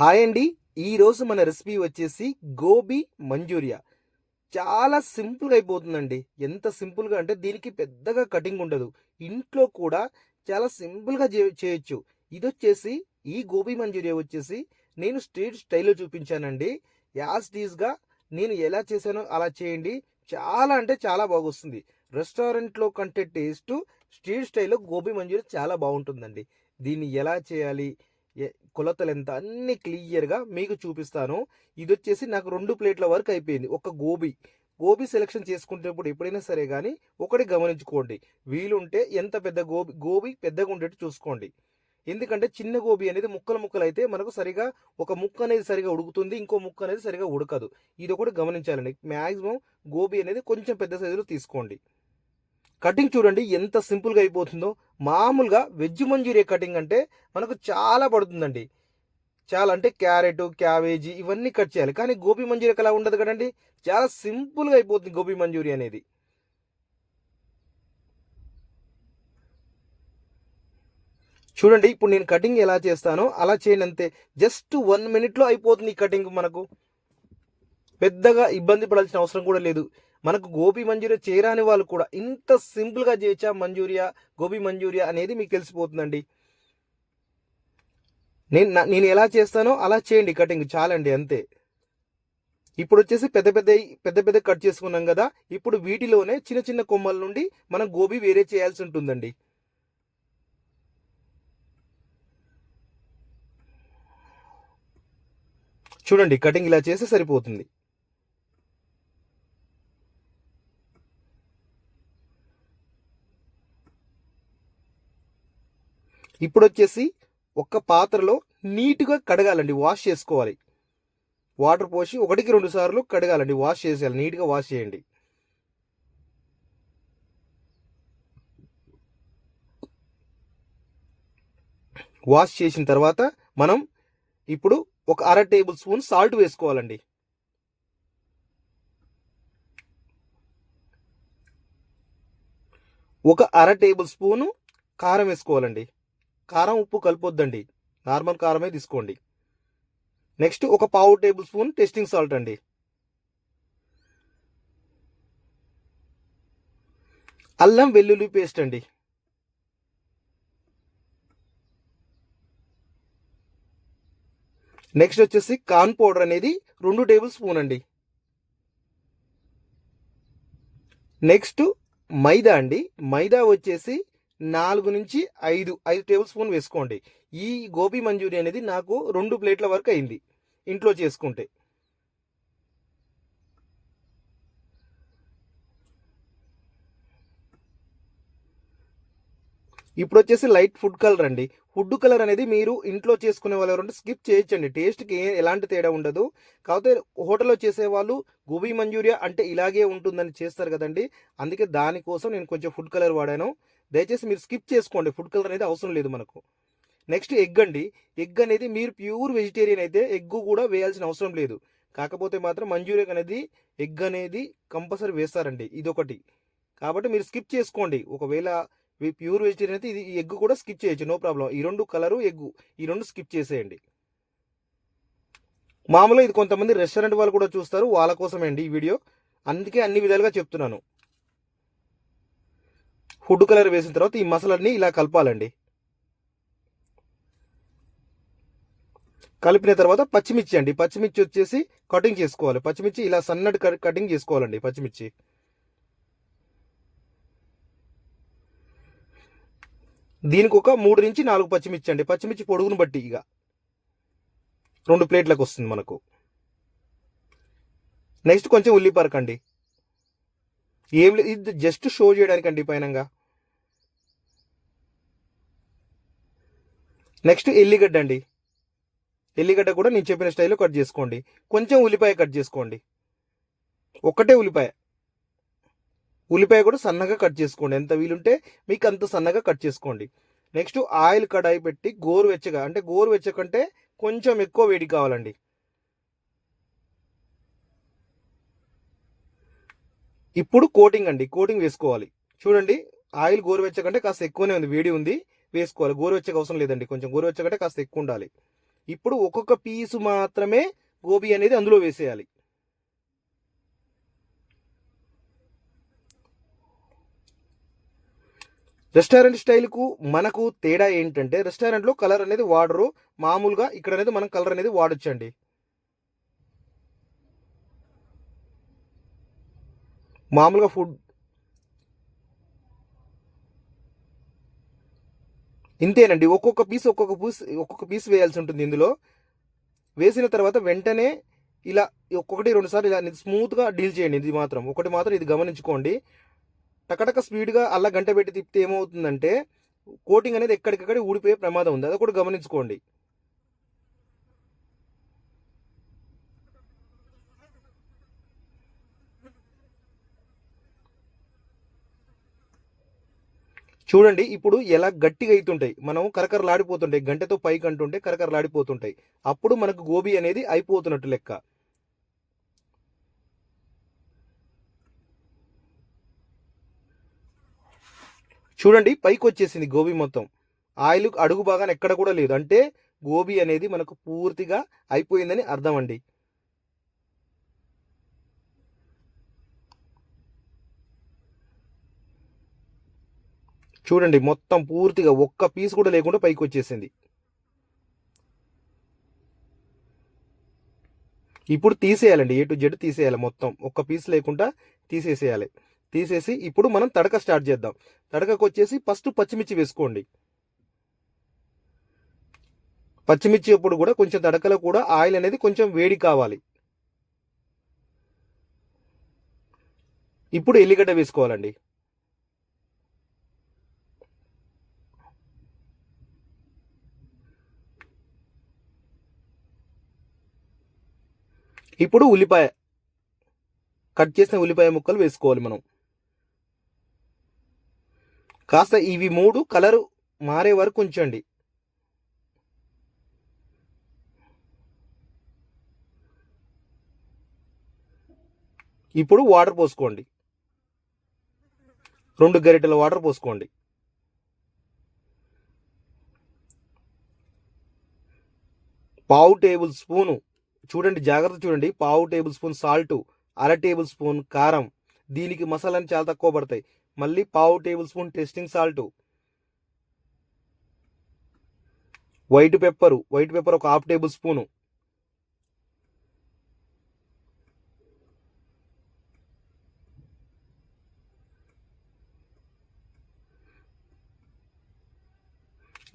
Hi అండి. ఈరోజు మన రెసిపీ వచ్చేసి గోబీ మంచూరియా. చాలా సింపుల్గా అయిపోతుందండి. ఎంత సింపుల్గా అంటే దీనికి పెద్దగా కటింగ్ ఉండదు. ఇంట్లో కూడా చాలా సింపుల్గా చే- చేయొచ్చు. ఇది వచ్చేసి ఈ గోబీ మంచూరియా వచ్చేసి నేను స్ట్రీట్ స్టైల్లో చూపించానండి. యాజ్ టీజ్గా నేను ఎలా చేశానో అలా చేయండి. చాలా అంటే చాలా బాగొస్తుంది. రెస్టారెంట్లో కంటే టేస్ట్ స్ట్రీట్ స్టైల్లో గోబీ మంచూరియా చాలా బాగుంటుందండి. దీన్ని ఎలా చేయాలి? కొలతలు ఎంత? అన్ని క్లియర్గా మీకు చూపిస్తాను. ఇది వచ్చేసి నాకు రెండు ప్లేట్ల వరకు అయిపోయింది. ఒక గోబీ. గోబీ సెలెక్షన్ చేసుకునేటప్పుడు ఎప్పుడైనా సరే కానీ ఒకటి గమనించుకోండి. వీలుంటే ఎంత పెద్ద గోబీ గోబీ పెద్దగా ఉండేట్టు చూసుకోండి. ఎందుకంటే చిన్న గోబీ అనేది ముక్కలు ముక్కలు అయితే మనకు సరిగా ఒక ముక్క అనేది సరిగా ఉడుకుతుంది ఇంకో ముక్క అనేది సరిగా ఉడకదు. ఇది ఒకటి గమనించాలండి. మ్యాక్సిమం గోబీ అనేది కొంచెం పెద్ద సైజులో తీసుకోండి. కటింగ్ చూడండి ఎంత సింపుల్గా అయిపోతుందో. మామూలుగా వెజ్ మంచూరియా కటింగ్ అంటే మనకు చాలా పడుతుందండి. చాలా అంటే క్యారెట్ క్యాబేజీ ఇవన్నీ కట్ చేయాలి. కానీ గోబీ మంచూరియా అలా ఉండదు కదండి. చాలా సింపుల్గా అయిపోతుంది గోబీ మంచూరియా అనేది. చూడండి ఇప్పుడు నేను కటింగ్ ఎలా చేస్తానో అలా చేయండి అంతే. జస్ట్ వన్ మినిట్లో అయిపోతుంది ఈ కటింగ్ మనకు. పెద్దగా ఇబ్బంది పడాల్సిన అవసరం కూడా లేదు. మనకు గోబీ మంచూరియా చేయరాని వాళ్ళు కూడా ఇంత సింపుల్గా చేయొచ్చా మంచూరియా గోబీ మంచూరియా అనేది మీకు తెలిసిపోతుందండి. నేను నేను ఎలా చేస్తానో అలా చేయండి కటింగ్ చాలండి అంతే. ఇప్పుడు వచ్చేసి పెద్ద పెద్ద పెద్ద పెద్ద కట్ చేసుకున్నాం కదా ఇప్పుడు వీటిలోనే చిన్న చిన్న కొమ్మల నుండి మనం గోబీ వేరే చేయాల్సి ఉంటుందండి. చూడండి కటింగ్ ఇలా చేస్తే సరిపోతుంది. ఇప్పుడు వచ్చేసి ఒక పాత్రలో నీట్గా కడగాలండి వాష్ చేసుకోవాలి. వాటర్ పోసి ఒకటికి రెండు సార్లు కడగాలండి వాష్ చేసేయాలి నీట్గా వాష్ చేయండి. వాష్ చేసిన తర్వాత మనం ఇప్పుడు ఒక అర టేబుల్ స్పూన్ సాల్ట్ వేసుకోవాలండి. ఒక అర టేబుల్ స్పూను కారం వేసుకోవాలండి. కారం ఉప్పు కలపొద్దండి. నార్మల్ కారమే తీసుకోండి. నెక్స్ట్ ఒక పావు టేబుల్ స్పూన్ టెస్టింగ్ సాల్ట్ అండి. అల్లం వెల్లుల్లి పేస్ట్ అండి. నెక్స్ట్ వచ్చేసి కార్న్ పౌడర్ అనేది రెండు టేబుల్ స్పూన్ అండి. నెక్స్ట్ మైదా అండి. మైదా వచ్చేసి నాలుగు నుంచి ఐదు ఐదు టేబుల్ స్పూన్ వేసుకోండి. ఈ గోబీ మంచూరియా అనేది నాకు రెండు ప్లేట్ల వరకు అయింది ఇంట్లో చేసుకుంటే. ఇప్పుడు వచ్చేసి లైట్ ఫుడ్ కలర్ అండి. ఫుడ్ కలర్ అనేది మీరు ఇంట్లో చేసుకునే వాళ్ళు ఎవరంటే స్కిప్ చేయొచ్చండి. టేస్ట్కి ఎలాంటి తేడా ఉండదు. కాకపోతే హోటల్లో చేసేవాళ్ళు గోబీ మంచూరియా అంటే ఇలాగే ఉంటుందని చేస్తారు కదండి. అందుకే దానికోసం నేను కొంచెం ఫుడ్ కలర్ వాడాను. దయచేసి మీరు స్కిప్ చేసుకోండి. ఫుడ్ కలర్ అనేది అవసరం లేదు మనకు. నెక్స్ట్ ఎగ్ అండి. ఎగ్ అనేది మీరు ప్యూర్ వెజిటేరియన్ అయితే ఎగ్ కూడా వేయాల్సిన అవసరం లేదు. కాకపోతే మాత్రం మంచూరియా అనేది ఎగ్ అనేది కంపల్సరీ వేస్తారండి. ఇదొకటి. కాబట్టి మీరు స్కిప్ చేసుకోండి. ఒకవేళ ప్యూర్ వెజిటేరియన్ అయితే ఇది ఎగ్ కూడా స్కిప్ చేయొచ్చు. No problem. ఈ రెండు కలరు ఎగ్ ఈ రెండు స్కిప్ చేసేయండి. మామూలుగా ఇది కొంతమంది రెస్టారెంట్ వాళ్ళు కూడా చూస్తారు. వాళ్ళ కోసమే అండి ఈ వీడియో. అందుకే అన్ని విధాలుగా చెప్తున్నాను. ఫుడ్ కలర్ వేసిన తర్వాత ఈ మసాలాన్ని ఇలా కలపాలండి. కలిపిన తర్వాత పచ్చిమిర్చి అండి. పచ్చిమిర్చి వచ్చేసి కటింగ్ చేసుకోవాలి. పచ్చిమిర్చి ఇలా సన్నటి కట్- కటింగ్ చేసుకోవాలండి పచ్చిమిర్చి. దీనికి ఒక మూడు నుంచి నాలుగు పచ్చిమిర్చి అండి. పచ్చిమిర్చి పొడుగును బట్టి ఇక. రెండు ప్లేట్లకు వస్తుంది మనకు. నెక్స్ట్ కొంచెం ఉల్లిపరకండి. ఏం లేదు ఇది జస్ట్ షో చేయడానికండి పైనంగా. నెక్స్ట్ ఎల్లిగడ్డ అండి. ఎల్లిగడ్డ కూడా నేను చెప్పిన స్టైల్లో కట్ చేసుకోండి. కొంచెం ఉల్లిపాయ కట్ చేసుకోండి. ఒక్కటే ఉల్లిపాయ. ఉల్లిపాయ కూడా సన్నగా కట్ చేసుకోండి. ఎంత వీలుంటే మీకు అంత సన్నగా కట్ చేసుకోండి. నెక్స్ట్ ఆయిల్ కడాయి పెట్టి గోరువెచ్చగా అంటే గోరువెచ్చ కంటే కొంచెం ఎక్కువ వేడి కావాలండి. ఇప్పుడు కోటింగ్ అండి కోటింగ్ వేసుకోవాలి. చూడండి ఆయిల్ గోరువెచ్చ కంటే కాస్త ఎక్కువనే ఉంది వేడి ఉంది వేసుకోవాలి. గోరువెచ్చగా అవసరం లేదండి కొంచెం గోరువెచ్చ కంటే కాస్త ఎక్కువ ఉండాలి. ఇప్పుడు ఒక్కొక్క పీసు మాత్రమే గోబీ అనేది అందులో వేసేయాలి. రెస్టారెంట్ స్టైల్కు మనకు తేడా ఏంటంటే రెస్టారెంట్లో కలర్ అనేది వాడరు. మామూలుగా ఇక్కడ అనేది మనం కలర్ అనేది వాడొచ్చండి. మామూలుగా ఫుడ్ ఇంతేనండి. ఒక్కొక్క పీస్ ఒక్కొక్క పీస్ ఒక్కొక్క పీస్ వేయాల్సి ఉంటుంది ఇందులో. వేసిన తర్వాత వెంటనే ఇలా ఒక్కొక్కటి రెండుసార్లు ఇలా స్మూత్గా డీల్ చేయండి. ఇది మాత్రం. ఒకటి మాత్రం ఇది గమనించుకోండి. టకటక స్పీడ్గా అలా గంట పెట్టి తిప్పితే ఏమవుతుందంటే కోటింగ్ అనేది ఎక్కడికక్కడ ఊడిపోయే ప్రమాదం ఉంది. అది కూడా గమనించుకోండి. చూడండి ఇప్పుడు ఎలా గట్టిగా అవుతుంటాయి మనం కరకరలాడిపోతుంటాయి. గంటతో పైకి అంటుంటే కరకరలాడిపోతుంటాయి. అప్పుడు మనకు గోబీ అనేది అయిపోతున్నట్టు లెక్క. చూడండి పైకి వచ్చేసింది గోబీ మొత్తం. ఆయిల్ అడుగు బాగా ఎక్కడ కూడా లేదు. అంటే గోబీ అనేది మనకు పూర్తిగా అయిపోయిందని అర్థం అండి. చూడండి మొత్తం పూర్తిగా ఒక్క పీస్ కూడా లేకుండా పైకి వచ్చేసింది. ఇప్పుడు తీసేయాలండి ఏ టు జెడ్ తీసేయాలి మొత్తం. ఒక్క పీస్ లేకుండా తీసేసేయాలి. తీసేసి ఇప్పుడు మనం తడక స్టార్ట్ చేద్దాం. తడకకు వచ్చేసి ఫస్ట్ పచ్చిమిర్చి వేసుకోండి. పచ్చిమిర్చి అప్పుడు కూడా కొంచెం తడకలో కూడా ఆయిల్ అనేది కొంచెం వేడి కావాలి. ఇప్పుడు ఎల్లిగడ్డ వేసుకోవాలండి. ఇప్పుడు ఉల్లిపాయ. కట్ చేసిన ఉల్లిపాయ ముక్కలు వేసుకోవాలి మనం. కాస్త ఇవి మూడు కలరు మారే వరకు ఉంచండి. ఇప్పుడు వాటర్ పోసుకోండి. రెండు గరిటెల వాటర్ పోసుకోండి. పావు టేబుల్ స్పూను చూడండి జాగ్రత్త చూడండి. పావు టేబుల్ స్పూన్ సాల్ట్ అర టేబుల్ స్పూన్ కారం. దీనికి మసాలాని చాలా తక్కువ పడతాయి. మళ్ళీ పావు table spoon testing salt. White pepper. White pepper ఒక హాఫ్ టేబుల్ స్పూను.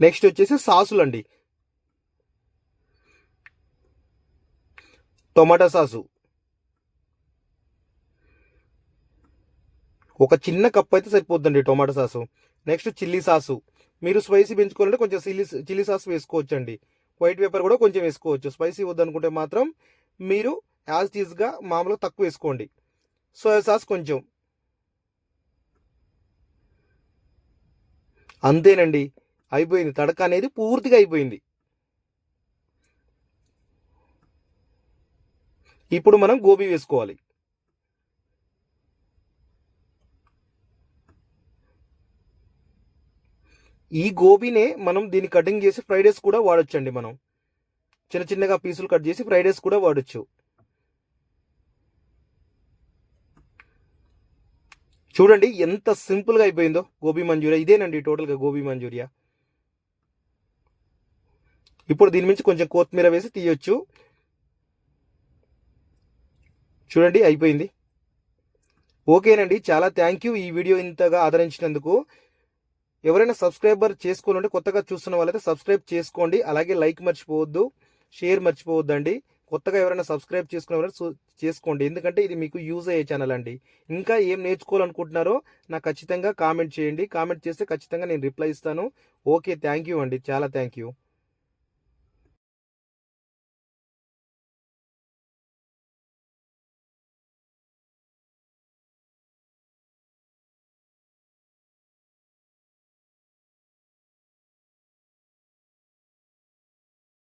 నెక్స్ట్ వచ్చేసి సాసులు అండి టొమాటో సాసు. ఒక చిన్న కప్ అయితే సరిపోద్దండి tomato sauce. Next chilli sauce. మీరు స్పైసీ పెంచుకోవాలంటే కొంచెం చిల్లీ చిల్లీ సాస్ వేసుకోవచ్చండి. వైట్ పేపర్ కూడా కొంచెం వేసుకోవచ్చు. స్పైసీ వద్దనుకుంటే మాత్రం మీరు యాజ్ టీజ్గా మామూలుగా తక్కువ వేసుకోండి. సోయా సాస్ కొంచెం. అంతేనండి. అయిపోయింది. తడక అనేది పూర్తిగా అయిపోయింది. ఇప్పుడు మనం గోబీ వేసుకోవాలి. ఈ గోబీనే మనం దీన్ని కటింగ్ చేసి ఫ్రైడ్ రైస్ కూడా వాడొచ్చండి మనం. చిన్న చిన్నగా పీసులు కట్ చేసి ఫ్రైడ్ రైస్ కూడా వాడచ్చు. చూడండి ఎంత సింపుల్గా అయిపోయిందో గోబీ మంచూరియా ఇదేనండి టోటల్గా గోబీ మంచూరియా ఇప్పుడు దీని నుంచి కొంచెం కొత్తిమీర వేసి తీయొచ్చు. చూడండి అయిపోయింది. ఓకేనండి చాలా థ్యాంక్ యూ ఈ వీడియో ఇంతగా ఆదరించినందుకు. ఎవరైనా సబ్స్క్రైబర్ చేసుకోవాలంటే కొత్తగా చూస్తున్న వాళ్ళైతే సబ్స్క్రైబ్ చేసుకోండి అలాగే లైక్ మర్చిపోవద్దు షేర్ మర్చిపోవద్దండి. కొత్తగా ఎవరైనా సబ్స్క్రైబ్ చేసుకునే చేసుకోండి ఎందుకంటే ఇది మీకు యూజ్ అయ్యే ఛానల్ అండి. ఇంకా ఏం నేర్చుకోవాలనుకుంటున్నారో నాకు ఖచ్చితంగా కామెంట్ చేయండి. కామెంట్ చేస్తే ఖచ్చితంగా నేను రిప్లై ఇస్తాను. ఓకే థ్యాంక్ యూ అండి చాలా థ్యాంక్ యూ